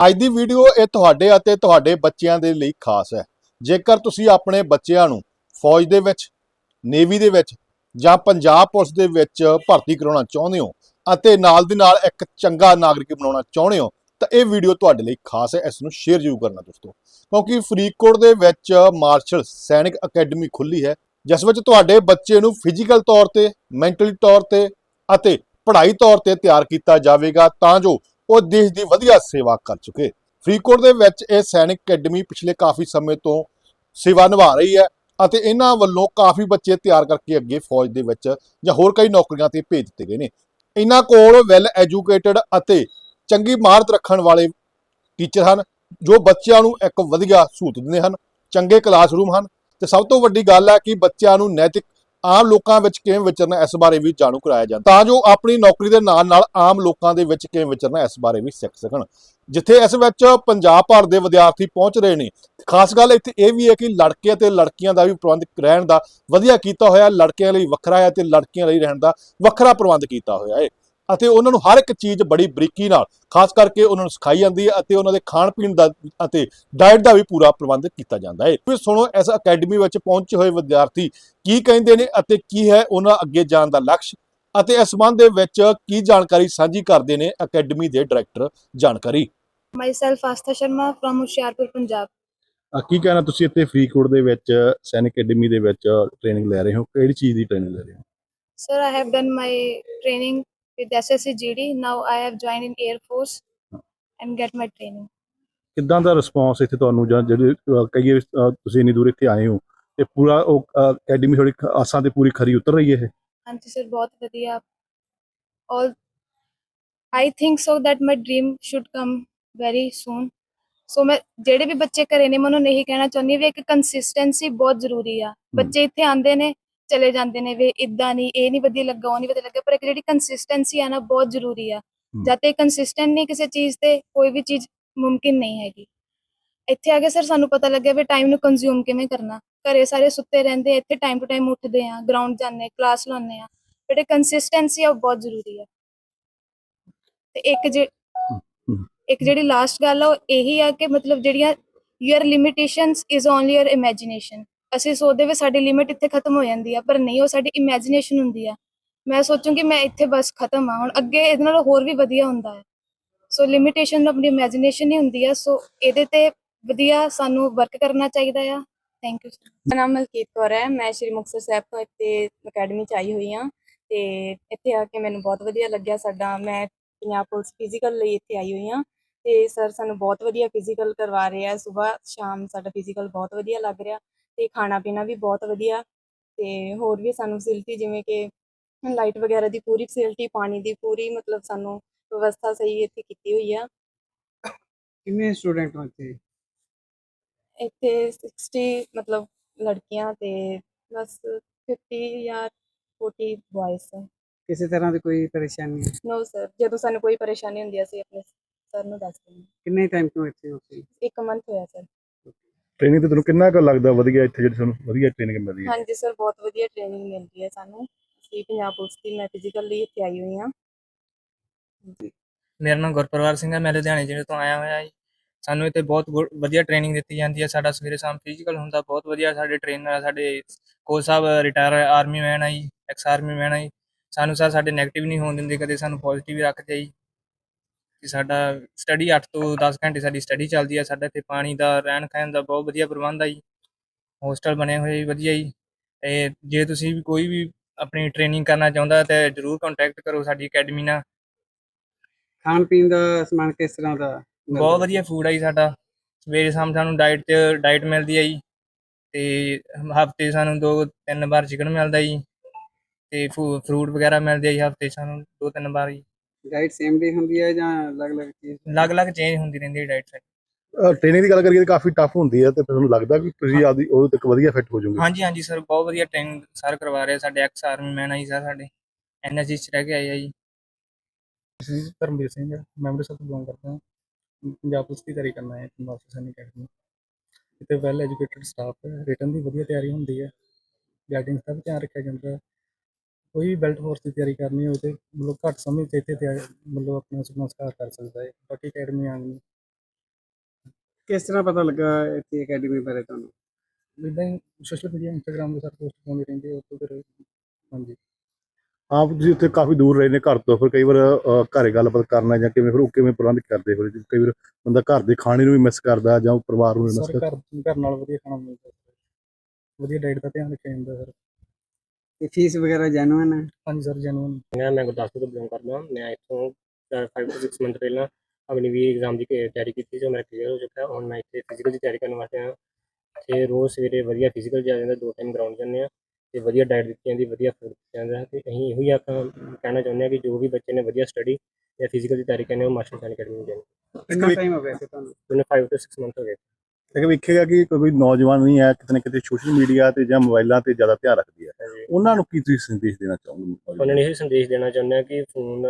ਅੱਜ ਦੀ ਵੀਡੀਓ ਇਹ ਤੁਹਾਡੇ ਅਤੇ ਤੁਹਾਡੇ ਬੱਚਿਆਂ ਦੇ ਲਈ ਖਾਸ ਹੈ। ਜੇਕਰ ਤੁਸੀਂ ਆਪਣੇ ਬੱਚਿਆਂ ਨੂੰ ਫੌਜ ਦੇ ਵਿੱਚ, ਨੇਵੀ ਦੇ ਵਿੱਚ ਜਾਂ ਪੰਜਾਬ ਪੁਲਿਸ ਦੇ ਵਿੱਚ ਭਰਤੀ ਕਰਾਉਣਾ ਚਾਹੁੰਦੇ ਹੋ ਅਤੇ ਨਾਲ ਦੀ ਨਾਲ ਇੱਕ ਚੰਗਾ ਨਾਗਰਿਕ ਬਣਾਉਣਾ ਚਾਹੁੰਦੇ ਹੋ, ਤਾਂ ਇਹ ਵੀਡੀਓ ਤੁਹਾਡੇ ਲਈ ਖਾਸ ਹੈ। ਇਸ ਨੂੰ ਸ਼ੇਅਰ ਜ਼ਰੂਰ ਕਰਨਾ ਦੋਸਤੋ। ਕਿਉਂਕਿ ਫਰੀਦਕੋਟ ਦੇ ਵਿੱਚ ਮਾਰਸ਼ਲ ਸੈਨਿਕ ਅਕੈਡਮੀ ਖੁੱਲੀ ਹੈ, ਜਿਸ ਵਿੱਚ ਤੁਹਾਡੇ ਬੱਚੇ ਨੂੰ ਫਿਜ਼ੀਕਲ ਤੌਰ ਤੇ ਮੈਂਟਲੀ ਤੌਰ ਤੇ ਅਤੇ ਪੜ੍ਹਾਈ ਤੌਰ ਤੇ ਤਿਆਰ ਕੀਤਾ ਜਾਵੇਗਾ, ਤਾਂ ਜੋ ਉਹ ਦੇਸ਼ ਦੀ ਵਧੀਆ ਸੇਵਾ ਕਰ ਚੁੱਕੇ। ਫਰੀਦਕੋਟ ਦੇ ਵਿੱਚ ਇਹ ਸੈਨਿਕ ਅਕੈਡਮੀ ਪਿਛਲੇ ਕਾਫੀ ਸਮੇਂ ਤੋਂ ਸੇਵਾ ਨਿਭਾ ਰਹੀ ਹੈ ਅਤੇ ਇਹਨਾਂ ਵੱਲੋਂ ਕਾਫੀ ਬੱਚੇ ਤਿਆਰ ਕਰਕੇ ਅੱਗੇ ਫੌਜ ਦੇ ਵਿੱਚ ਜਾਂ ਹੋਰ ਕਈ ਨੌਕਰੀਆਂ ਤੇ ਭੇਜ ਦਿੱਤੇ ਗਏ ਨੇ। ਇਹਨਾਂ ਕੋਲ ਵੈਲ ਐਜੂਕੇਟਡ ਅਤੇ ਚੰਗੀ ਮਹਾਰਤ ਰੱਖਣ ਵਾਲੇ ਟੀਚਰ ਹਨ, ਜੋ ਬੱਚਿਆਂ ਨੂੰ ਇੱਕ ਵਧੀਆ ਸਹੂਲਤ ਦਿੰਦੇ ਹਨ, ਚੰਗੇ ਕਲਾਸਰੂਮ ਹਨ। ਤੇ ਸਭ ਤੋਂ ਵੱਡੀ ਗੱਲ ਹੈ ਕਿ ਬੱਚਿਆਂ ਨੂੰ ਨੈਤਿਕ ਆਮ ਲੋਕਾਂ ਵਿੱਚ ਕਿਵੇਂ ਵਿਚਰਨਾ ਇਸ ਬਾਰੇ ਵੀ ਜਾਣੂ ਕਰਾਇਆ ਜਾਂਦਾ। ਤਾਂ ਜੋ ਆਪਣੀ ਨੌਕਰੀ ਦੇ ਨਾਲ ਨਾਲ ਆਮ ਲੋਕਾਂ ਦੇ ਵਿੱਚ ਕਿਵੇਂ ਵਿਚਰਨਾ ਇਸ ਬਾਰੇ ਵੀ ਸਿੱਖ ਸਕਣ। ਜਿੱਥੇ ਇਸ ਵਿੱਚ ਪੰਜਾਬ ਭਰ ਦੇ ਵਿਦਿਆਰਥੀ ਪਹੁੰਚ ਰਹੇ ਨੇ, ਖਾਸ ਗੱਲ ਇੱਥੇ ਇਹ ਵੀ ਹੈ ਕਿ ਲੜਕੇ ਅਤੇ ਲੜਕੀਆਂ ਦਾ ਵੀ ਪ੍ਰਬੰਧ ਰਹਿਣ ਦਾ, ਵਧੀਆ ਕੀਤਾ ਹੋਇਆ, ਲੜਕਿਆਂ ਲਈ ਵੱਖਰਾ ਹੈ ਤੇ ਲੜਕੀਆਂ ਲਈ ਰਹਿਣ ਦਾ ਵੱਖਰਾ ਪ੍ਰਬੰਧ ਕੀਤਾ ਹੋਇਆ ਹੈ। ਅਤੇ ਉਹਨਾਂ ਨੂੰ ਹਰ ਇੱਕ ਚੀਜ਼ ਬੜੀ ਬਰੀਕੀ ਨਾਲ ਖਾਸ ਕਰਕੇ ਉਹਨਾਂ ਨੂੰ ਸਿਖਾਈ ਜਾਂਦੀ ਹੈ ਅਤੇ ਉਹਨਾਂ ਦੇ ਖਾਣ ਪੀਣ ਦਾ ਅਤੇ ਡਾਈਟ ਦਾ ਵੀ ਪੂਰਾ ਪ੍ਰਬੰਧ ਕੀਤਾ ਜਾਂਦਾ ਹੈ। ਫਿਰ ਸੁਣੋ ਇਸ ਅਕੈਡਮੀ ਵਿੱਚ ਪਹੁੰਚੇ ਹੋਏ ਵਿਦਿਆਰਥੀ ਕੀ ਕਹਿੰਦੇ ਨੇ ਅਤੇ ਕੀ ਹੈ ਉਹਨਾਂ ਅੱਗੇ ਜਾਣ ਦਾ ਲਕਸ਼ ਅਤੇ ਇਸ ਸੰਬੰਧ ਦੇ ਵਿੱਚ ਕੀ ਜਾਣਕਾਰੀ ਸਾਂਝੀ ਕਰਦੇ ਨੇ ਅਕੈਡਮੀ ਦੇ ਡਾਇਰੈਕਟਰ ਜਾਣਕਾਰੀ? Myself Astha Sharma from Hoshiarpur, Punjab. ਕੀ ਕਹਿਣਾ ਤੁਸੀਂ ਇੱਥੇ ਫਰੀਦਕੋਟ ਦੇ ਵਿੱਚ ਸੈਨਿਕ ਅਕੈਡਮੀ ਦੇ ਵਿੱਚ ਟ੍ਰੇਨਿੰਗ ਲੈ ਰਹੇ ਹੋ? ਕਿਹੜੀ ਚੀਜ਼ ਦੀ ਟ੍ਰੇਨਿੰਗ ਲੈ ਰਹੇ ਹੋ? Sir, I have done my training with SSC GD. Now I have joined in Air Force and get my training. ਕਿੱਦਾਂ ਦਾ ਰਿਸਪੌਂਸ ਇੱਥੇ ਤੁਹਾਨੂੰ ਜਾਂ ਜਿਹੜੇ ਅਹ, ਕਹੀਏ ਅਹ, ਤੁਸੀਂ ਇੰਨੀ ਦੂਰ ਇੱਥੇ ਆਏ ਹੋ ਤੇ ਪੂਰਾ ਉਹ ਅਕੈਡਮੀ ਤੁਹਾਡੀ ਖ- ਆਸਾਂ ਤੇ ਪੂਰੀ ਖਰੀ ਉਤਰ ਰਹੀ ਹੈ ਇਹ ਹਾਂਜੀ ਸਰ ਬਹੁਤ ਵਧੀਆ all I think so that my dream should come very soon. ਸੋ ਮੈਂ ਜਿਹੜੇ ਵੀ ਬੱਚੇ ਘਰੇ ਨੇ ਮੈਂ ਉਹਨਾਂ ਨੂੰ ਇਹੀ ਕਹਿਣਾ ਚਾਹੁੰਦੀ ਹਾਂ ਵੀ ਇੱਕ ਕੰਸਿਸਟੈਂਸੀ ਬਹੁਤ ਜ਼ਰੂਰੀ ਆ ਬੱਚੇ ਇੱਥੇ ਆਉਂਦੇ ਨੇ ਚਲੇ ਜਾਂਦੇ ਨੇ ਵੀ ਇਦਾਂ ਨਹੀਂ ਇਹ ਨਹੀਂ ਵਧੀਆ ਲੱਗਾ ਉਹ ਨਹੀਂ ਵਧੀਆ ਲੱਗਾ ਪਰ ਇੱਕ ਜਿਹੜੀ ਕੰਸਿਸਟੈਂਸੀ ਆ ਨਾ ਬਹੁਤ ਜ਼ਰੂਰੀ ਆ। ਜਦ ਤੱਕ ਕੰਸਿਸਟੈਂਟ ਨਹੀਂ ਕਿਸੇ ਚੀਜ਼ ਤੇ ਕੋਈ ਵੀ ਚੀਜ਼ ਮੁਮਕਿਨ ਨਹੀਂ ਹੈਗੀ। ਇੱਥੇ ਆ ਕੇ ਸਰ ਸਾਨੂੰ ਪਤਾ ਲੱਗਿਆ ਵੀ ਟਾਈਮ ਨੂੰ ਕੰਜ਼ਿਊਮ ਕਿਵੇਂ ਕਰਨਾ। ਘਰੇ ਸਾਰੇ ਸੁੱਤੇ ਰਹਿੰਦੇ ਇੱਥੇ ਟਾਈਮ ਟੂ ਟਾਈਮ ਉੱਠਦੇ ਆ ਗਰਾਊਂਡ ਜਾਂਦੇ ਕਲਾਸ ਲਾਉਂਦੇ ਆ। ਜਿਹੜੇ ਕੰਸਿਸਟੈਂਸੀ ਆ ਉਹ ਬਹੁਤ ਜ਼ਰੂਰੀ ਆ। ਤੇ ਇੱਕ ਜੇ। ਇੱਕ ਜਿਹੜੀ ਲਾਸਟ ਗੱਲ ਆ ਉਹ ਇਹੀ ਆ ਕਿ ਮਤਲਬ ਜਿਹੜੀਆਂ your limitations is only your imagination ਅਸੀਂ ਸੋਚਦੇ ਵੀ ਸਾਡੀ ਲਿਮਿਟ ਇੱਥੇ ਖਤਮ ਹੋ ਜਾਂਦੀ ਆ, ਪਰ ਨਹੀਂ, ਉਹ ਸਾਡੀ ਇਮੇਜਿਨੇਸ਼ਨ ਹੁੰਦੀ ਆ। ਮੈਂ ਸੋਚੂੰਗੀ ਮੈਂ ਇੱਥੇ ਬਸ ਖਤਮ ਆ, ਹੁਣ ਅੱਗੇ ਇਹਦੇ ਨਾਲ ਹੋਰ ਵੀ ਵਧੀਆ ਹੁੰਦਾ ਹੈ। ਸੋ ਲਿਮਿਟੇਸ਼ਨ ਆਪਣੀ ਇਮੇਜਿਨੇਸ਼ਨ ਹੀ ਹੁੰਦੀ ਆ ਸੋ ਇਹਦੇ ਤੇ ਵਧੀਆ ਸਾਨੂੰ ਵਰਕ ਕਰਨਾ ਚਾਹੀਦਾ ਆ। ਥੈਂਕ ਯੂ ਮੇਰਾ ਨਾਮ ਮਲਕੀਤ ਕੌਰ ਹੈ, ਮੈਂ ਸ਼੍ਰੀ ਮੁਕਤਸਰ ਸਾਹਿਬ ਤੋਂ ਇੱਥੇ ਅਕੈਡਮੀ ਚ ਆਈ ਹੋਈ ਹਾਂ, ਤੇ ਇੱਥੇ ਆ ਕੇ ਮੈਨੂੰ ਬਹੁਤ ਵਧੀਆ ਲੱਗਿਆ ਸਾਡਾ, ਮੈਂ ਪੰਜਾਬ ਪੁਲਿਸ ਫਿਜ਼ੀਕਲ ਲਈ ਇੱਥੇ ਆਈ ਹੋਈ ਹਾਂ, ਤੇ ਸਰ ਸਾਨੂੰ ਬਹੁਤ ਵਧੀਆ ਫਿਜ਼ੀਕਲ ਕਰਵਾ ਰਹੇ ਆ ਸਵੇਰ ਸ਼ਾਮ ਸਾਡਾ ਫਿਜ਼ੀਕਲ ਬਹੁਤ ਵਧੀਆ ਲੱਗ ਰਿਹਾ। ਤੇ ਖਾਣਾ ਪੀਣਾ ਵੀ ਬਹੁਤ ਵਧੀਆ ਤੇ ਹੋਰ ਵੀ ਸਾਨੂੰ ਫੈਸਿਲਿਟੀ ਜਿਵੇਂ ਕਿ ਲਾਈਟ ਵਗੈਰਾ ਦੀ ਪੂਰੀ ਫੈਸਿਲਿਟੀ ਪਾਣੀ ਦੀ ਪੂਰੀ ਮਤਲਬ ਸਾਨੂੰ ਵਿਵਸਥਾ ਸਹੀ ਇੱਥੇ ਕੀਤੀ ਹੋਈ ਆ। ਕਿੰਨੇ ਸਟੂਡੈਂਟ ਹੋ ਇੱਥੇ? ਇੱਥੇ 60 ਮਤਲਬ ਲੜਕੀਆਂ ਤੇ ਬਸ 50 ਜਾਂ 40 ਬॉयਜ਼ ਹੈ ਕਿਸੇ ਤਰ੍ਹਾਂ ਦੀ ਕੋਈ ਪਰੇਸ਼ਾਨੀ? ਨੋ ਸਰ ਜਦੋਂ ਸਾਨੂੰ ਕੋਈ ਪਰੇਸ਼ਾਨੀ ਹੁੰਦੀ ਹੈ ਅਸੀਂ ਆਪਣੇ ਸਰ ਨੂੰ ਦੱਸ ਦਿੰਦੇ ਕਿੰਨੇ ਟਾਈਮ ਤੋਂ ਇੱਥੇ ਹੋ ਤੁਸੀਂ? ਇੱਕ ਮੰਥ ਹੋਇਆ ਸਰ ਟ੍ਰੇਨਿੰਗ ਤੇ ਤੁਹਾਨੂੰ ਕਿੰਨਾ ਕੁ ਲੱਗਦਾ ਵਧੀਆ ਇੱਥੇ ਜਿਹੜੀ ਤੁਹਾਨੂੰ ਵਧੀਆ ਟ੍ਰੇਨਿੰਗ ਮਿਲਦੀ ਹੈ? ਹਾਂਜੀ ਸਰ ਬਹੁਤ ਵਧੀਆ ਟ੍ਰੇਨਿੰਗ ਮਿਲਦੀ ਹੈ ਸਾਨੂੰ। ਅਸੀਂ ਪੰਜਾਬ ਪੁਲਿਸ ਦੀ ਮੈਂ ਫਿਜ਼ੀਕਲ ਇੱਥੇ ਆਈ ਹੋਈ ਹਾਂ। ਮੇਰਾ ਨਾਮ ਗੁਰਪ੍ਰਵਾਰ ਸਿੰਘ ਹੈ ਮੈਂ ਲੁਧਿਆਣੇ ਜ਼ਿਲ੍ਹੇ ਤੋਂ ਆਇਆ ਹੋਇਆ ਜੀ। ਸਾਨੂੰ ਇੱਥੇ ਬਹੁਤ ਵਧੀਆ ਟ੍ਰੇਨਿੰਗ ਦਿੱਤੀ ਜਾਂਦੀ ਹੈ। ਸਾਡਾ ਸਵੇਰੇ ਸ਼ਾਮ ਫਿਜ਼ੀਕਲ ਹੁੰਦਾ ਬਹੁਤ ਵਧੀਆ ਸਾਡੇ ਟ੍ਰੇਨਰ ਆ ਸਾਡੇ ਕੋਚ ਸਾਹਿਬ ਰਿਟਾਇਰ ਆਰਮੀ ਮੈਨ ਆ ਜੀ ਐਕਸ ਆਰਮੀ ਮੈਨ ਆ ਜੀ। ਸਾਨੂੰ ਸਰ ਸਾਡੇ 네ਗੇਟਿਵ ਨਹੀਂ ਹੋਣ ਦਿੰਦੇ ਕਦੇ ਸਾਨੂੰ ਪੋਜ਼ਿਟਿਵ ਹੀ ਰੱਖਦੇ ਆ ਜੀ। ਕਿ ਸਾਡਾ ਸਟੱਡੀ 8 ਤੋਂ 10 ਘੰਟੇ ਸਾਡੀ ਸਟੱਡੀ ਚੱਲਦੀ ਹੈ ਸਾਡਾ ਇੱਥੇ ਪਾਣੀ ਦਾ ਰਹਿਣ ਖਾਣ ਦਾ ਬਹੁਤ ਵਧੀਆ ਪ੍ਰਬੰਧ ਆ ਜੀ। ਹੋਸਟਲ ਬਣੇ ਹੋਏ ਜੀ ਵਧੀਆ ਜੀ। ਤੇ ਜੇ ਤੁਸੀਂ ਵੀ ਕੋਈ ਵੀ ਆਪਣੀ ਟ੍ਰੇਨਿੰਗ ਕਰਨਾ ਚਾਹੁੰਦਾ ਤੇ ਜਰੂਰ ਕੰਟੈਕਟ ਕਰੋ ਸਾਡੀ ਅਕੈਡਮੀ ਨਾਲ। ਖਾਣ ਪੀਣ ਦਾ ਸਮਾਨ ਕਿਸ ਤਰ੍ਹਾਂ ਦਾ? ਬਹੁਤ ਵਧੀਆ ਫੂਡ ਹੈ ਜੀ ਸਾਡਾ। ਸਵੇਰੇ ਸ਼ਾਮ ਸਾਨੂੰ ਡਾਈਟ ਤੇ ਡਾਈਟ ਮਿਲਦੀ ਹੈ ਜੀ। ਤੇ ਹਫ਼ਤੇ ਸਾਨੂੰ ਦੋ ਤਿੰਨ ਵਾਰ ਚਿਕਨ ਮਿਲਦਾ ਜੀ। ਤੇ ਫਰੂਟ ਵਗੈਰਾ ਮਿਲਦੇ ਆ ਜੀ ਹਫ਼ਤੇ ਸਾਨੂੰ ਦੋ ਤਿੰਨ ਵਾਰ ਜੀ। ਡਾਈਟ ਸੇਮ ਡੇ ਹੁੰਦੀ ਹੈ ਜਾਂ ਅਲੱਗ-ਅਲੱਗ ਚੀਜ਼ ਅਲੱਗ-ਅਲੱਗ ਚੇਂਜ ਹੁੰਦੀ ਰਹਿੰਦੀ ਹੈ ਡਾਈਟ ਸਾਡੀ ਟ੍ਰੇਨਿੰਗ ਦੀ ਗੱਲ ਕਰੀਏ ਤਾਂ ਕਾਫੀ ਟਫ ਹੁੰਦੀ ਹੈ ਤੇ ਫਿਰ ਤੁਹਾਨੂੰ ਲੱਗਦਾ ਕਿ ਤੁਸੀਂ ਆਪਦੀ ਉਹਦੇ ਤੱਕ ਵਧੀਆ ਫਿੱਟ ਹੋ ਜਾਓਗੇ। ਹਾਂਜੀ ਹਾਂਜੀ ਸਰ ਬਹੁਤ ਵਧੀਆ ਟ੍ਰੇਨਿੰਗ ਸਰ ਕਰਵਾ ਰਹੇ ਸਾਡੇ ਐਕਸ ਆਰਮੀ ਮੈਨ ਆ ਜੀ ਸਰ ਸਾਡੇ। ਐਨਐਸਜੀ ਚ ਰਹਿ ਕੇ ਆਏ ਆ ਜੀ। ਧਰਮਵੀਰ ਸਿੰਘ ਮੈਂ ਅੰਮ੍ਰਿਤਸਰ ਤੋਂ ਬਿਲੋਂਗ ਕਰਦਾ ਹਾਂ। ਪੰਜਾਬ ਪੁਲਿਸ ਦੀ ਤਿਆਰੀ ਕਰਨਾ ਹੈ ਪੰਜਾਬ ਸੈਨਿਕ ਅਕੈਡਮੀ ਇੱਥੇ ਵੈਲ ਐਜੂਕੇਟਡ ਸਟਾਫ ਹੈ ਰਿਟਨ ਦੀ ਵਧੀਆ ਤਿਆਰੀ ਹੁੰਦੀ ਹੈ। ਗਾਈਡਿੰਗ ਦਾ ਵੀ ਧਿਆਨ ਰੱਖਿਆ ਜਾਂਦਾ ਹੈ। ਕੋਈ ਵੀ ਬੈਲਟ ਫੋਰਸ ਦੀ ਤਿਆਰੀ ਕਰਨੀ ਹੋਵੇ ਤੇ ਮਤਲਬ ਘੱਟ ਸਮੇਂ 'ਚ ਇੱਥੇ ਤਿਆਰ ਮਤਲਬ ਆਪਣਾ ਸੁਪਨਾ ਸਾਕਾਰ ਕਰ ਸਕਦਾ ਹੈ। ਬਾਕੀ ਅਕੈਡਮੀ ਆਉਣ ਕਿਸ ਤਰ੍ਹਾਂ ਪਤਾ ਲੱਗਾ ਇੱਥੇ ਅਕੈਡਮੀ ਬਾਰੇ ਤੁਹਾਨੂੰ? ਇਦਾਂ ਹੀ ਸੋਸ਼ਲ ਮੀਡੀਆ ਇੰਸਟਾਗ੍ਰਾਮ ਦੇ ਸਰ ਪੋਸਟ ਪਾਉਂਦੇ ਰਹਿੰਦੇ ਉਹ ਤੋਂ ਫਿਰ ਹਾਂਜੀ। ਆਪ ਤੁਸੀਂ ਉੱਥੇ ਕਾਫੀ ਦੂਰ ਰਹੇ ਨੇ ਘਰ ਤੋਂ ਫਿਰ ਕਈ ਵਾਰ ਅ, ਘਰੇ ਗੱਲਬਾਤ ਕਰਨਾ ਜਾਂ ਕਿਵੇਂ ਫਿਰ ਉਹ ਕਿਵੇਂ ਪ੍ਰਬੰਧ ਕਰਦੇ ਫਿਰ? ਕਈ ਵਾਰ ਬੰਦਾ ਘਰ ਦੇ ਖਾਣੇ ਨੂੰ ਵੀ ਮਿਸ ਕਰਦਾ ਜਾਂ ਉਹ ਪਰਿਵਾਰ ਨੂੰ ਵੀ ਮਿਸ ਸਰ ਕਰਦਾ ਘਰ ਘਰ ਨਾਲ ਵਧੀਆ ਖਾਣਾ ਮਿਲਦਾ। ਵਧੀਆ ਡਾਈਟ ਦਾ ਧਿਆਨ ਰੱਖਿਆ ਜਾਂਦਾ ਸਰ। ਤੇ ਫੀਸ ਵਗੈਰਾ ਜੈਨੂਇਨ ਹੈ ਹਾਂਜੀ ਸਰ ਜੈਨੂਅਨ ਮੈਂ ਮੈਂ ਗੁਰਦਾਸਪੁਰ ਤੋਂ ਬਿਲੋਂਗ ਕਰਦਾ ਹਾਂ। ਮੈਂ ਇੱਥੋਂ 5 ਤੋਂ 6 ਮੰਥ ਪਹਿਲਾਂ ਆਪਣੀ ਵੀ ਐਗਜ਼ਾਮ ਦੀ ਤਿਆਰੀ ਕੀਤੀ ਜੋ ਮੇਰਾ ਕਲੀਅਰ ਹੋ ਚੁੱਕਾ ਹੁਣ ਮੈਂ ਇੱਥੇ ਫਿਜ਼ੀਕਲ ਦੀ ਤਿਆਰੀ ਕਰਨ ਵਾਸਤੇ ਆਇਆ ਤੇ ਰੋਜ਼ ਸਵੇਰੇ ਵਧੀਆ ਫਿਜ਼ੀਕਲ ਜਾ ਜਾਂਦਾ ਦੋ ਟਾਈਮ ਗਰਾਊਂਡ ਜਾਂਦੇ ਆ ਤੇ ਵਧੀਆ ਡਾਈਟ ਦਿੱਤੀ ਜਾਂਦੀ ਵਧੀਆ ਫੂਡ ਦਿੱਤਾ ਜਾਂਦਾ। ਤੇ ਅਸੀਂ ਇਹੋ ਹੀ ਆਖਾਂ ਕਹਿਣਾ ਚਾਹੁੰਦੇ ਹਾਂ ਕਿ ਜੋ ਵੀ ਬੱਚੇ ਨੇ ਵਧੀਆ ਸਟੱਡੀ ਜਾਂ ਫਿਜ਼ੀਕਲ ਦੀ ਤਿਆਰੀ ਕਰਨੀ ਉਹ ਮਾਸਟਰ ਸਾਇੰਸ ਅਕੈਡਮੀ ਨੂੰ ਜਾਣ ਕਿੰਨਾ ਟਾਈਮ ਹੋ ਗਿਆ ਸੀ ਤੁਹਾਨੂੰ? ਉਹਨੇ 5 ਤੋਂ 6 ਮੰਥ ਹੋ ਗਏ। ਲੇਕਿਨ ਵੇਖੇਗਾ ਕਿ ਕੋਈ ਨੌਜਵਾਨ ਨਹੀਂ ਹੈ ਕਿਤੇ ਨਾ ਕਿਤੇ ਸੋਸ਼ਲ ਮੀਡੀਆ ਤੇ ਜਾਂ ਮੋਬਾਈਲਾਂ ਤੇ ਜ਼ਿਆਦਾ ਧਿਆਨ ਰੱਖਦੀ ਹੈ। ਉਹਨਾਂ ਨੂੰ ਕੀ ਤੁਸੀਂ ਸੰਦੇਸ਼ ਦੇਣਾ ਚਾਹੋਗੇ ਉਹਨਾਂ ਨੇ ਇਹ ਸੰਦੇਸ਼ ਦੇਣਾ ਚਾਹੁੰਦੇ ਹਾਂ ਕਿ ਫੋਨ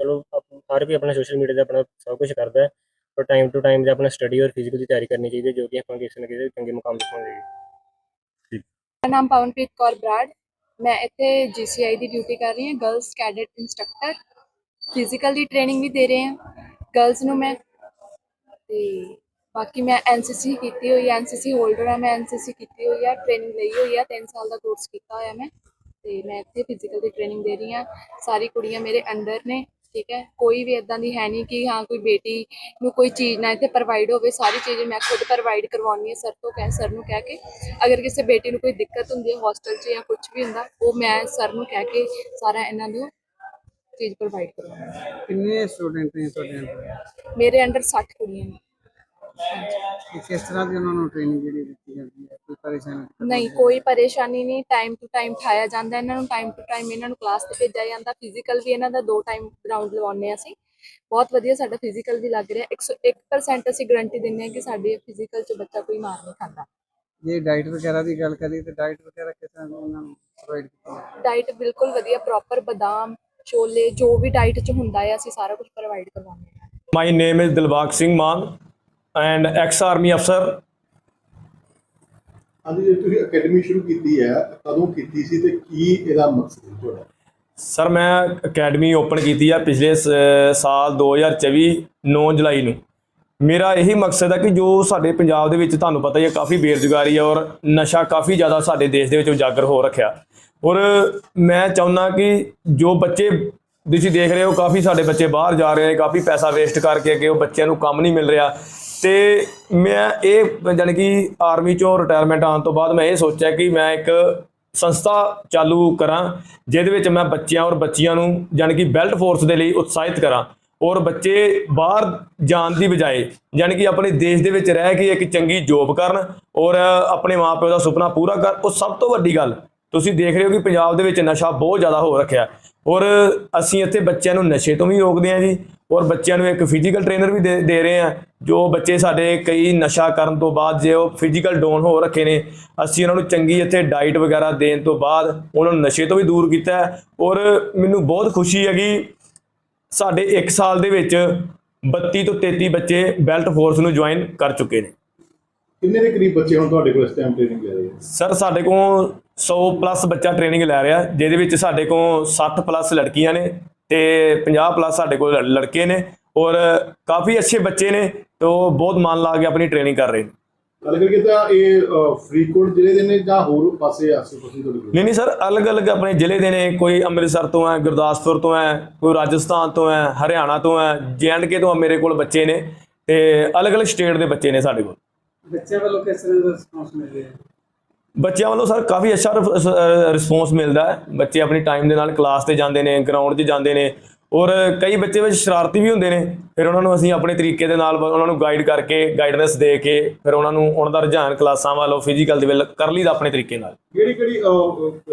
ਚਲੋ ਆਪ- ਹਰ ਕੋਈ ਆਪਣਾ ਸੋਸ਼ਲ ਮੀਡੀਆ ਤੇ ਆਪਣਾ ਸਭ ਕੁਝ ਕਰਦਾ ਹੈ ਪਰ ਟਾਈਮ ਟੂ ਟਾਈਮ ਤੇ ਆਪਣਾ ਸਟੱਡੀ ਔਰ ਫਿਜ਼ੀਕਲ ਦੀ ਤਿਆਰੀ ਕਰਨੀ ਚਾਹੀਦੀ ਹੈ ਜੋ ਕਿ ਆਪਾਂ ਕਿਸੇ ਨਾ ਕਿਸੇ ਚੰਗੇ ਮੁਕਾਮ ਤੇ ਪਹੁੰਚਾਂਗੇ ਮੇਰਾ ਨਾਮ ਪਵਨਪ੍ਰੀਤ ਕੌਰ ਬਰਾੜ ਮੈਂ ਇੱਥੇ ਜੀਸੀਆਈ ਦੀ ਡਿਊਟੀ ਕਰ ਰਹੀ ਹਾਂ ਗਰਲਸ ਕੈਡਟ ਇੰਸਟ੍ਰਕਟਰ ਫਿਜ਼ੀਕਲ ਦੀ ਟ੍ਰੇਨਿੰਗ ਵੀ ਦੇ ਰਹੇ ਹਾਂ ਗਰਲਸ ਨੂੰ ਮੈਂ ਤੇ ਬਾਕੀ ਮੈਂ ਐਨਸੀਸੀ ਕੀਤੀ ਹੋਈ ਹੈ ਐਨਸੀਸੀ ਹੋਲਡਰ ਹਾਂ ਮੈਂ ਐਨਸੀਸੀ ਕੀਤੀ ਹੋਈ ਹੈ ਟ੍ਰੇਨਿੰਗ ਲਈ ਹੋਈ ਹੈ 3 ਸਾਲ ਦਾ ਕੋਰਸ ਕੀਤਾ ਹੋਇਆ ਮੈਂ। ਤੇ ਮੈਂ ਇੱਥੇ ਫਿਜ਼ੀਕਲ ਦੀ ਟ੍ਰੇਨਿੰਗ ਦੇ ਰਹੀ ਹਾਂ ਸਾਰੀ ਕੁੜੀਆਂ ਮੇਰੇ ਅੰਡਰ ਨੇ ਠੀਕ ਹੈ? ਕੋਈ ਵੀ ਇਦਾਂ ਦੀ ਹੈ ਨਹੀਂ ਕਿ ਹਾਂ ਕੋਈ ਬੇਟੀ ਨੂੰ ਕੋਈ ਚੀਜ਼ ਨਾ ਇੱਥੇ ਪ੍ਰੋਵਾਈਡ ਹੋਵੇ ਸਾਰੀ ਚੀਜ਼ ਮੈਂ ਖੁਦ ਪ੍ਰੋਵਾਈਡ ਕਰਵਾਉਣੀ ਹੈ ਸਰ ਤੋਂ ਕਹਿ ਸਰ ਨੂੰ ਕਹਿ ਕੇ। ਅਗਰ ਕਿਸੇ ਬੇਟੀ ਨੂੰ ਕੋਈ ਦਿੱਕਤ ਹੁੰਦੀ ਹੈ ਹੋਸਟਲ 'ਚ ਜਾਂ ਕੁਝ ਵੀ ਹੁੰਦਾ ਉਹ ਮੈਂ ਸਰ ਨੂੰ ਕਹਿ ਕੇ ਸਾਰਾ ਇਹਨਾਂ ਨੂੰ ਚੀਜ਼ ਪ੍ਰੋਵਾਈਡ ਕਰਵਾਉਣੀ ਹੈ। ਕਿੰਨੇ ਸਟੂਡੈਂਟ ਨੇ ਤੁਹਾਡੇ? ਅੰਦਰ ਮੇਰੇ ਅੰਡਰ 60 ਕੁੜੀਆਂ ਨੇ। ਤੇ ਕਿਸ ਤਰ੍ਹਾਂ ਦੀ ਉਹਨਾਂ ਨੂੰ ਟ੍ਰੇਨਿੰਗ ਜਿਹੜੀ ਦਿੱਤੀ ਜਾਂਦੀ ਹੈ ਕੋਈ ਪਰੇਸ਼ਾਨੀ ਨਹੀਂ ਕੋਈ ਪਰੇਸ਼ਾਨੀ ਨਹੀਂ ਟਾਈਮ ਟੂ ਟਾਈਮ ਠਾਇਆ ਜਾਂਦਾ ਇਹਨਾਂ ਨੂੰ ਟਾਈਮ ਟੂ ਟਾਈਮ ਇਹਨਾਂ ਨੂੰ ਕਲਾਸ ਤੇ ਭੇਜਿਆ ਜਾਂਦਾ ਫਿਜ਼ੀਕਲ ਵੀ ਇਹਨਾਂ ਦਾ ਦੋ ਟਾਈਮ ਗਰਾਊਂਡ ਲਵਾਉਂਦੇ ਅਸੀਂ। ਬਹੁਤ ਵਧੀਆ ਸਾਡਾ ਫਿਜ਼ੀਕਲ ਵੀ ਲੱਗ ਰਿਹਾ 101% ਅਸੀਂ ਗਾਰੰਟੀ ਦਿੰਦੇ ਹਾਂ ਕਿ ਸਾਡੇ ਫਿਜ਼ੀਕਲ 'ਚ ਬੱਚਾ ਕੋਈ ਮਾਰ ਨਹੀਂ ਖਾਂਦਾ। ਜੇ ਡਾਈਟ ਵਗੈਰਾ ਦੀ ਗੱਲ ਕਰੀਏ ਤੇ ਡਾਈਟ ਵਗੈਰਾ ਕਿਸ ਤਰ੍ਹਾਂ ਦੀ ਉਹਨਾਂ ਨੂੰ ਪ੍ਰੋਵਾਈਡ ਕੀਤੀ? ਡਾਈਟ ਬਿਲਕੁਲ ਵਧੀਆ ਪ੍ਰੋਪਰ ਬਦਾਮ ਛੋਲੇ ਜੋ ਵੀ ਡਾਈਟ 'ਚ ਹੁੰਦਾ ਹੈ ਅਸੀਂ ਸਾਰਾ ਕੁਝ ਪ੍ਰੋਵਾਈਡ ਕਰਵਾਉਂਦੇ ਹਾਂ। My name is Dilbag Singh Maan and ex-army officer. ਹਾਂਜੀ ਜੇ ਤੁਸੀਂ ਅਕੈਡਮੀ ਸ਼ੁਰੂ ਕੀਤੀ ਹੈ ਕਦੋਂ ਕੀਤੀ ਸੀ ਤੇ ਕੀ ਇਹਦਾ ਮਕਸਦ ਹੈ ਤੁਹਾਡਾ? ਸਰ ਮੈਂ ਅਕੈਡਮੀ ਓਪਨ ਕੀਤੀ ਆ ਪਿਛਲੇ ਸਾਲ 2024 9 ਜੁਲਾਈ ਨੂੰ। ਮੇਰਾ ਇਹੀ ਮਕਸਦ ਹੈ ਕਿ ਜੋ ਸਾਡੇ ਪੰਜਾਬ ਦੇ ਵਿੱਚ ਤੁਹਾਨੂੰ ਪਤਾ ਹੀ ਹੈ ਕਾਫੀ ਬੇਰੁਜ਼ਗਾਰੀ ਹੈ ਔਰ ਨਸ਼ਾ ਕਾਫੀ ਜ਼ਿਆਦਾ ਸਾਡੇ ਦੇਸ਼ ਦੇ ਵਿੱਚ ਉਜਾਗਰ ਹੋ ਰੱਖਿਆ। ਔਰ ਮੈਂ ਚਾਹੁੰਦਾ ਕਿ ਜੋ ਬੱਚੇ ਤੁਸੀਂ ਦੇਖ ਰਹੇ ਹੋ ਕਾਫੀ ਸਾਡੇ ਬੱਚੇ ਬਾਹਰ ਜਾ ਰਹੇ ਨੇ ਕਾਫੀ ਪੈਸਾ ਵੇਸਟ ਕਰਕੇ ਅੱਗੇ ਉਹ ਬੱਚਿਆਂ ਨੂੰ ਕੰਮ ਨਹੀਂ ਮਿਲ ਰਿਹਾ। ਤੇ ਮੈਂ ਇਹ, ਜਾਣੀ ਕਿ ਆਰਮੀ ਚੋਂ ਰਿਟਾਇਰਮੈਂਟ ਆਉਣ ਤੋਂ ਬਾਅਦ ਮੈਂ ਇਹ ਸੋਚਿਆ ਕਿ ਮੈਂ ਇੱਕ ਸੰਸਥਾ ਚਾਲੂ ਕਰਾਂ, ਜਿਹਦੇ ਵਿੱਚ ਮੈਂ ਬੱਚਿਆਂ ਔਰ ਬੱਚੀਆਂ ਨੂੰ, ਜਾਣੀ ਕਿ ਬੈਲਟ ਫੋਰਸ ਦੇ ਲਈ ਉਤਸ਼ਾਹਿਤ ਕਰਾਂ ਔਰ ਬੱਚੇ ਬਾਹਰ ਜਾਣ ਦੀ ਬਜਾਏ, ਜਾਣੀ ਕਿ ਆਪਣੇ ਦੇਸ਼ ਦੇ ਵਿੱਚ ਰਹਿ ਕੇ ਇੱਕ ਚੰਗੀ ਜੋਬ ਕਰਨ ਔਰ ਆਪਣੇ ਮਾਪਿਓ ਦਾ ਸੁਪਨਾ ਪੂਰਾ ਕਰ ਉਹ ਸਭ ਤੋਂ ਵੱਡੀ ਗੱਲ। ਤੁਸੀਂ ਦੇਖ ਰਹੇ ਹੋ ਕਿ ਪੰਜਾਬ ਦੇ ਵਿੱਚ ਨਸ਼ਾ ਬਹੁਤ ਜ਼ਿਆਦਾ ਹੋ ਰੱਖਿਆ ਔਰ ਅਸੀਂ ਇੱਥੇ ਬੱਚਿਆਂ ਨੂੰ ਨਸ਼ੇ ਤੋਂ ਵੀ ਰੋਕਦੇ ਹਾਂ ਜੀ ਔਰ ਬੱਚਿਆਂ ਨੂੰ ਇੱਕ ਫਿਜ਼ੀਕਲ ਟ੍ਰੇਨਰ ਵੀ ਦੇ ਦੇ ਰਹੇ ਹਾਂ ਜੋ ਬੱਚੇ ਸਾਡੇ ਕਈ ਨਸ਼ਾ ਕਰਨ ਤੋਂ ਬਾਅਦ ਜੇ ਉਹ ਫਿਜ਼ੀਕਲ ਡਾਊਨ ਹੋ ਰੱਖੇ ਨੇ ਅਸੀਂ ਉਹਨਾਂ ਨੂੰ ਚੰਗੀ ਇੱਥੇ ਡਾਈਟ ਵਗੈਰਾ ਦੇਣ ਤੋਂ ਬਾਅਦ ਉਹਨਾਂ ਨੂੰ ਨਸ਼ੇ ਤੋਂ ਵੀ ਦੂਰ ਕੀਤਾ ਹੈ। ਔਰ ਮੈਨੂੰ ਬਹੁਤ ਖੁਸ਼ੀ ਹੈਗੀ ਸਾਡੇ 1 ਸਾਲ ਦੇ ਵਿੱਚ 32 ਤੋਂ 33 ਬੱਚੇ ਬੈਲਟ ਫੋਰਸ ਨੂੰ ਜੁਆਇਨ ਕਰ ਚੁੱਕੇ ਨੇ। ਕਿੰਨੇ ਦੇ ਕਰੀਬ ਬੱਚੇ ਹੁਣ ਤੁਹਾਡੇ ਕੋਲ ਇਸ ਟਾਈਮ ਟ੍ਰੇਨਿੰਗ ਲੈ ਰਹੇ ਆ? ਸਰ ਸਾਡੇ ਕੋਲ 100 ਪਲੱਸ ਬੱਚਾ ਟ੍ਰੇਨਿੰਗ ਲੈ ਰਿਹਾ ਜਿਹਦੇ ਵਿੱਚ ਸਾਡੇ ਕੋਲ 60 ਪਲੱਸ ਲੜਕੀਆਂ ਨੇ। ਤੇ 50 ਪਲੱਸ ਸਾਡੇ ਕੋਲ ਲੜ- ਲੜਕੇ ਨੇ ਔਰ ਕਾਫੀ ਅੱਛੇ ਬੱਚੇ ਨੇ ਤੇ ਉਹ ਬਹੁਤ ਮਨ ਲਾ ਕੇ ਆਪਣੀ ਟ੍ਰੇਨਿੰਗ ਕਰ ਰਹੇ ਨੇ। ਗੱਲ ਕਰੀਏ ਤਾਂ ਇਹ ਫਰੀਦਕੋਟ ਜ਼ਿਲ੍ਹੇ ਦੇ ਨੇ ਜਾਂ ਹੋਰ ਪਾਸੇ ਆਸੇ ਪਾਸੇ ਤੁਹਾਡੇ ਕੋਲ ਨਹੀਂ ਨਹੀਂ ਸਰ ਅਲੱਗ-ਅਲੱਗ ਆਪਣੇ ਜ਼ਿਲ੍ਹੇ ਦੇ ਨੇ। ਕੋਈ ਅੰਮ੍ਰਿਤਸਰ ਤੋਂ ਹੈ ਗੁਰਦਾਸਪੁਰ ਤੋਂ ਹੈ ਕੋਈ ਰਾਜਸਥਾਨ ਤੋਂ ਹੈ ਹਰਿਆਣਾ ਤੋਂ ਹੈ ਕੇ ਤੋਂ ਮੇਰੇ ਕੋਲ ਬੱਚੇ ਨੇ ਤੇ ਅਲੱਗ-ਅਲੱਗ ਸਟੇਟ ਦੇ ਬੱਚੇ ਨੇ ਸਾਡੇ ਕੋਲ। ਬੱਚਿਆਂ ਵੱਲੋਂ ਕਿਸ ਤਰ੍ਹਾਂ ਦਾ ਰਿਸਪੌਂਸ ਮਿਲ ਰਿਹਾ? ਹੈ ਬੱਚਿਆਂ ਵੱਲੋਂ ਸਰ ਕਾਫੀ ਅੱਛਾ ਰਿਸਪੌਂਸ ਮਿਲਦਾ ਹੈ। ਬੱਚੇ ਆਪਣੀ ਟਾਈਮ ਦੇ ਨਾਲ ਕਲਾਸ ਤੇ ਜਾਂਦੇ ਨੇ ਗਰਾਊਂਡ 'ਤੇ ਜਾਂਦੇ ਨੇ ਔਰ ਕਈ ਬੱਚੇ ਵਿੱਚ ਸ਼ਰਾਰਤੀ ਵੀ ਹੁੰਦੇ ਨੇ। ਫਿਰ ਉਹਨਾਂ ਨੂੰ ਅਸੀਂ ਆਪਣੇ ਤਰੀਕੇ ਦੇ ਨਾਲ ਉਹਨਾਂ ਨੂੰ ਗਾਈਡ ਕਰਕੇ ਗਾਈਡਨੈਸ ਦੇ ਕੇ ਫਿਰ ਉਹਨਾਂ ਨੂੰ ਉਹਨਾਂ ਦਾ ਰੁਝਾਨ ਕਲਾਸਾਂ ਵੱਲੋਂ ਫਿਜ਼ੀਕਲ ਦੇ ਵੱਲ ਕਰ ਲਈਦਾ ਆਪਣੇ ਤਰੀਕੇ ਨਾਲ। ਕਿਹੜੀ ਕਿਹੜੀ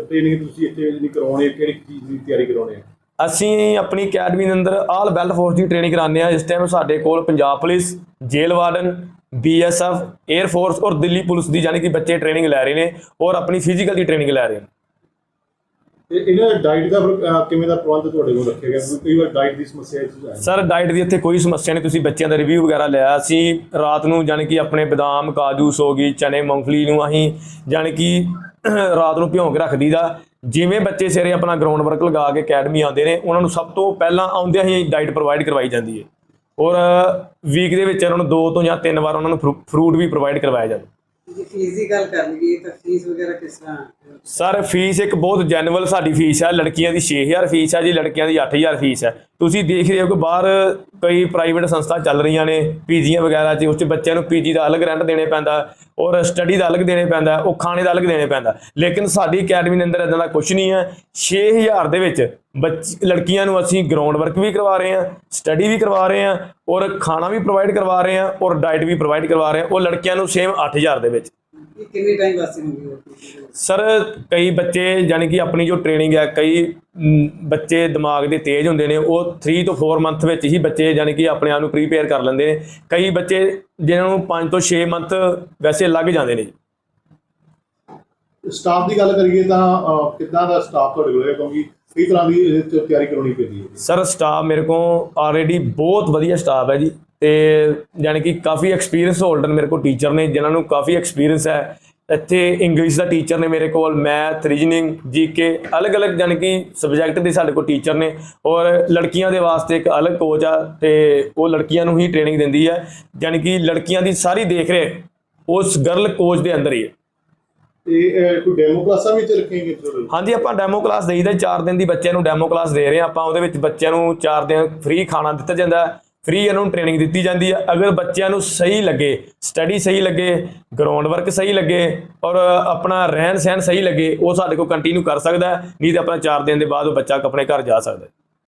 ਟ੍ਰੇਨਿੰਗ ਤੁਸੀਂ ਇੱਥੇ ਜਿਹੜੀ ਕਰਾਉਣੀ ਹੈ ਕਿਹੜੀ ਚੀਜ਼ ਦੀ ਤਿਆਰੀ ਕਰਾਉਣੀ ਹੈ? ਅਸੀਂ ਆਪਣੀ ਅਕੈਡਮੀ ਦੇ ਅੰਦਰ ਆਲ ਬੈਲਟ ਫੋਰਸ ਦੀ ਟ੍ਰੇਨਿੰਗ ਕਰਾਉਂਦੇ ਆ ਇਸ ਟਾਈਮ ਸਾਡੇ ਕੋਲ Punjab police jail warden BSF air force ਔਰ ਦਿੱਲੀ ਪੁਲਿਸ ਦੀ ਯਾਨੀ ਕਿ ਬੱਚੇ ਟ੍ਰੇਨਿੰਗ ਲੈ ਰਹੇ ਨੇ ਔਰ ਆਪਣੀ ਫਿਜ਼ੀਕਲ ਦੀ ਟ੍ਰੇਨਿੰਗ ਲੈ ਰਹੇ ਨੇ। ਇਹਨਾਂ ਡਾਈਟ ਦਾ ਕਿਵੇਂ ਦਾ ਪ੍ਰਬੰਧ ਤੁਹਾਡੇ ਕੋਲ ਰੱਖਿਆ ਗਿਆ? ਕਿਉਂਕਿ ਕਈ ਵਾਰ ਡਾਈਟ ਦੀ ਸਮੱਸਿਆ ਹੈ। ਸਰ ਡਾਈਟ ਦੀ ਇੱਥੇ ਕੋਈ ਸਮੱਸਿਆ ਨਹੀਂ ਤੁਸੀਂ ਬੱਚਿਆਂ ਦਾ ਰਿਵਿਊ ਵਗੈਰਾ ਲਿਆ ਅਸੀਂ ਰਾਤ ਨੂੰ ਜਾਣੀ ਕਿ ਆਪਣੇ ਬਦਾਮ ਕਾਜੂ ਸੋਗੀ ਚਨੇ ਮੂੰਗਫਲੀ ਨੂੰ ਅਸੀਂ ਜਾਣੀ ਕਿ ਰਾਤ ਨੂੰ ਭਿਉਂ ਕੇ ਰੱਖ ਦਈਦਾ ਜਿਵੇਂ ਬੱਚੇ ਸਵੇਰੇ ਆਪਣਾ ਗਰਾਊਂਡ ਵਰਕ ਲਗਾ ਕੇ ਅਕੈਡਮੀ ਆਉਂਦੇ ਨੇ ਉਹਨਾਂ ਨੂੰ ਸਭ ਤੋਂ ਪਹਿਲਾਂ ਆਉਂਦਿਆਂ ਹੀ ਡਾਈਟ ਪ੍ਰੋਵਾਈਡ ਕਰਵਾਈ ਜਾਂਦੀ ਹੈ। ਔਰ ਵੀਕ ਦੇ ਵਿੱਚ ਉਹਨਾਂ ਨੂੰ ਦੋ ਤੋਂ ਜਾਂ ਤਿੰਨ ਵਾਰ ਉਹਨਾਂ ਨੂੰ ਫਰੂਟ ਵੀ ਪ੍ਰੋਵਾਈਡ ਕਰਵਾਇਆ ਜਾਂਦਾ ਜੇ ਫੀਸ ਦੀ ਗੱਲ ਕਰ ਲਈਏ ਤਾਂ ਫੀਸ ਵਗੈਰਾ ਕਿਸ ਤਰ੍ਹਾਂ? ਹੈ? ਸਰ ਫੀਸ ਇੱਕ ਬਹੁਤ ਜੈਨੂਅਲ ਸਾਡੀ ਫੀਸ ਹੈ ਲੜਕੀਆਂ ਦੀ 6000 ਫੀਸ ਹੈ ਜੀ ਲੜਕਿਆਂ ਦੀ 8000 ਫੀਸ ਹੈ ਤੁਸੀਂ ਦੇਖ ਰਹੇ ਹੋ ਕਿ ਬਾਹਰ ਕਈ ਪ੍ਰਾਈਵੇਟ ਸੰਸਥਾ ਚੱਲ ਰਹੀਆਂ ਨੇ ਪੀਜੀਆਂ ਵਗੈਰਾ 'ਚ ਉਸ 'ਚ ਬੱਚਿਆਂ ਨੂੰ ਪੀਜੀ ਦਾ ਅਲੱਗ ਰੈਂਟ ਦੇਣੇ ਪੈਂਦਾ ਔਰ ਸਟੱਡੀ ਦਾ ਅਲੱਗ ਦੇਣੇ ਪੈਂਦਾ ਉਹ ਖਾਣੇ ਦਾ ਅਲੱਗ ਦੇਣੇ ਪੈਂਦਾ। ਲੇਕਿਨ ਸਾਡੀ ਅਕੈਡਮੀ ਦੇ ਅੰਦਰ ਇਦਾਂ ਦਾ ਕੁਝ ਨਹੀਂ ਹੈ। 6000 ਦੇ ਵਿੱਚ ਲੜਕੀਆਂ ਨੂੰ ਅਸੀਂ ਗਰਾਊਂਡ ਵਰਕ ਵੀ ਕਰਵਾ ਰਹੇ ਹਾਂ ਸਟੱਡੀ ਵੀ ਕਰਵਾ ਰਹੇ ਹਾਂ ਔਰ ਖਾਣਾ ਵੀ ਪ੍ਰੋਵਾਈਡ ਕਰਵਾ ਰਹੇ ਹਾਂ ਔਰ ਡਾਈਟ ਵੀ ਪ੍ਰੋਵਾਈਡ ਕਰਵਾ ਰਹੇ ਹਾਂ ਉਹ ਲੜਕਿਆਂ ਨੂੰ ਸੇਮ 8000 ਦੇ ਵਿੱਚ। ਕਿੰਨੇ ਟਾਈਮ ਵਾਸਤੇ ਸਰ ਕਈ ਬੱਚੇ ਯਾਨੀ ਕਿ ਆਪਣੀ ਜੋ ਟ੍ਰੇਨਿੰਗ ਹੈ ਕਈ ਬੱਚੇ ਦਿਮਾਗ ਦੇ ਤੇਜ਼ ਹੁੰਦੇ ਨੇ ਉਹ 3 ਤੋਂ 4 ਮੰਥ ਵਿੱਚ ਹੀ ਬੱਚੇ ਯਾਨੀ ਕਿ ਆਪਣੇ ਆਪ ਨੂੰ ਪ੍ਰੀਪੇਅਰ ਕਰ ਲੈਂਦੇ ਨੇ। ਕਈ ਬੱਚੇ ਜਿਨ੍ਹਾਂ ਨੂੰ 5 ਤੋਂ 6 ਮੰਥ ਵੈਸੇ ਲੱਗ ਜਾਂਦੇ ਨੇ। ਜੀ ਸਟਾਫ ਦੀ ਗੱਲ ਕਰੀਏ ਤਾਂ ਅਹ, ਕਿੱਦਾਂ ਦਾ ਸਟਾਫ ਤੁਹਾਡੇ ਕੋਲ ਹੈ? ਕਿਉਂਕਿ ਕਈ ਤਰ੍ਹਾਂ ਦੀ ਤਿਆਰੀ ਕਰਾਉਣੀ ਪੈਂਦੀ ਹੈ। ਸਰ ਸਟਾਫ ਮੇਰੇ ਕੋਲ ਆਲਰੇਡੀ ਬਹੁਤ ਵਧੀਆ ਸਟਾਫ ਹੈ ਜੀ। ਤੇ ਯਾਨੀ ਕਿ ਕਾਫੀ ਐਕਸਪੀਰੀਅੰਸ ਹੋਲਡਰ ਮੇਰੇ ਕੋਲ ਟੀਚਰ ਨੇ ਜਿਨ੍ਹਾਂ ਨੂੰ ਕਾਫੀ ਐਕਸਪੀਰੀਅੰਸ ਹੈ। ਇੱਥੇ ਇੰਗਲਿਸ਼ ਦਾ ਟੀਚਰ ਨੇ ਮੇਰੇ ਕੋਲ ਮੈਥ ਰੀਜਨਿੰਗ ਜੀਕੇ ਅਲੱਗ-ਅਲੱਗ ਯਾਨੀ ਕਿ ਸਬਜੈਕਟ ਦੇ ਸਾਡੇ ਕੋਲ ਟੀਚਰ ਨੇ। ਔਰ ਲੜਕੀਆਂ ਦੇ ਵਾਸਤੇ ਇੱਕ ਅਲੱਗ ਕੋਚ ਆ ਤੇ ਉਹ ਲੜਕੀਆਂ ਨੂੰ ਹੀ ਟ੍ਰੇਨਿੰਗ ਦਿੰਦੀ ਹੈ। ਯਾਨੀ ਕਿ ਲੜਕੀਆਂ ਦੀ ਸਾਰੀ ਦੇਖ ਰੇਖ ਉਸ ਗਰਲ ਕੋਚ ਦੇ ਅੰਦਰ ਹੀ ਹੈ। ਤੇ ਕੋਈ ਡੈਮੋ ਕਲਾਸਾਂ ਵੀ ਚ ਰੱਖੇਗੇ ਤੁਹਾਡੇ ਹਾਂਜੀ, ਆਪਾਂ ਡੈਮੋ ਕਲਾਸ ਦੇਈਦਾ 4 ਦਿਨ ਦੀ ਬੱਚਿਆਂ ਨੂੰ ਡੈਮੋ ਕਲਾਸ ਦੇ ਰਹੇ ਹਾਂ ਆਪਾਂ, ਉਹਦੇ ਵਿੱਚ ਬੱਚਿਆਂ ਨੂੰ 4 ਦਿਨ ਫ੍ਰੀ ਖਾਣਾ ਦਿੱਤਾ ਜਾਂਦਾ ਫ੍ਰੀ ਇਹਨਾਂ ਨੂੰ ਟ੍ਰੇਨਿੰਗ ਦਿੱਤੀ ਜਾਂਦੀ ਹੈ। ਅਗਰ ਬੱਚਿਆਂ ਨੂੰ ਸਹੀ ਲੱਗੇ ਸਟੱਡੀ ਸਹੀ ਲੱਗੇ ਗਰਾਊਂਡ ਵਰਕ ਸਹੀ ਲੱਗੇ ਔਰ ਆਪਣਾ ਰਹਿਣ ਸਹਿਣ ਸਹੀ ਲੱਗੇ, ਉਹ ਸਾਡੇ ਕੋਲ ਕੰਟੀਨਿਊ ਕਰ ਸਕਦਾ ਨਹੀਂ ਤਾਂ ਆਪਣਾ 4 ਦਿਨ ਦੇ ਬਾਅਦ ਉਹ ਬੱਚਾ ਆਪਣੇ ਘਰ ਜਾ ਸਕਦਾ